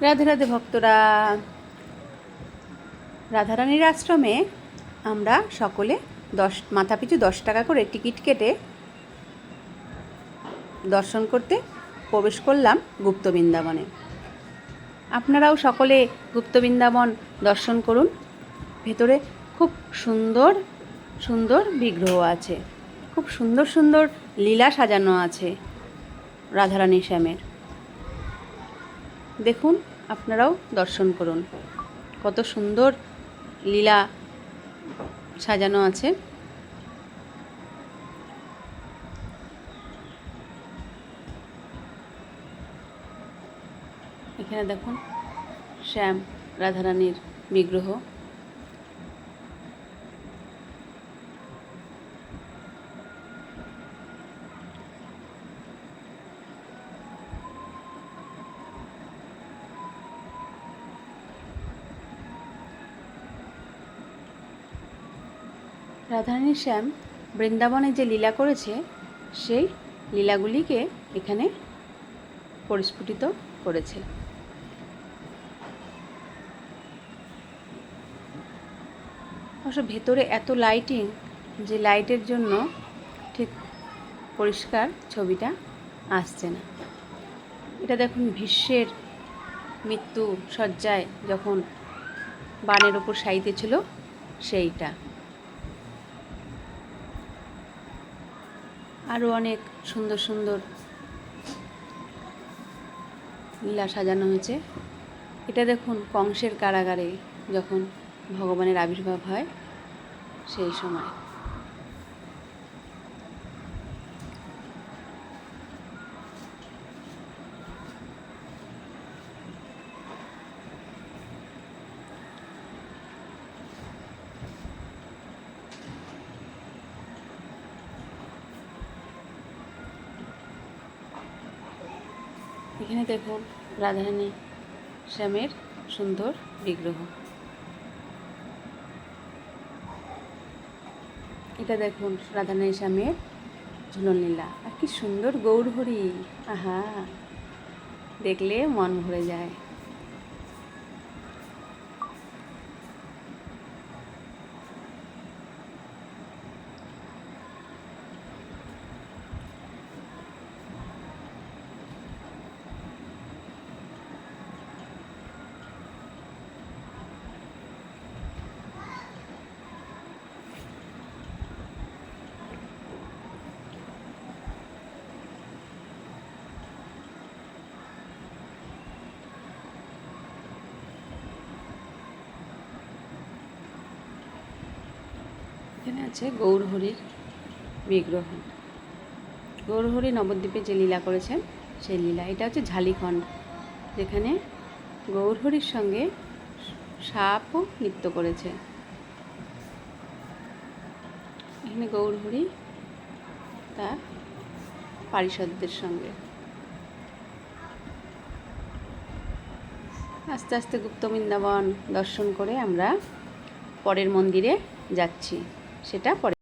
রাধে রাধে ভক্তরা। রাধারানীর আশ্রমে আমরা সকলে দশ, মাথাপিছু দশ টাকা করে টিকিট কেটে দর্শন করতে প্রবেশ করলাম গুপ্ত বৃন্দাবনে। আপনারাও সকলে গুপ্ত বৃন্দাবন দর্শন করুন। ভেতরে খুব সুন্দর সুন্দর বিগ্রহ আছে। খুব সুন্দর সুন্দর লীলা সাজানো আছে রাধারানী শ্যামের। দেখুন আপনারাও দর্শন করুন। কত সুন্দর লীলা সাজানো আছে। এখানে দেখুন শ্যাম রাধারানীর বিগ্রহ। রাধারানী শ্যাম বৃন্দাবনে যে লীলা করেছে, সেই লীলাগুলিকে এখানে পরিস্ফুটিত করেছে। অবশ্য ভেতরে এত লাইটিং যে লাইটের জন্য ঠিক পরিষ্কার ছবিটা আসছে না। এটা দেখুন ভীষ্মের মৃত্যু সজ্জায় যখন বানের ওপর সাইতে ছিল সেইটা। আরও অনেক সুন্দর সুন্দর লীলা সাজানো হয়েছে। এটা দেখুন কংসের কারাগারে যখন ভগবানের আবির্ভাব হয়, সেই সময়। এখানে দেখুন রাধারানী শ্যামের সুন্দর বিগ্রহ। এটা দেখুন রাধারানী শ্যামের ঝুলন লীলা আর কি সুন্দর গৌরহরি আহা, দেখলে মন ভরে যায়। এখানে আছে গৌরহরির বিগ্রহ গৌরহরি নবদ্বীপে যে লীলা করেছেন, সেই লীলা, এটা হচ্ছে ঝালিখণ্ড, যেখানে গৌরহরির সঙ্গে সাপও নৃত্য করেছে। এখানে গৌরহরি তার পারিষদদের সঙ্গে। আস্তে আস্তে গুপ্ত বৃন্দাবন দর্শন করে আমরা পরের মন্দিরে যাচ্ছি। সেটা পরে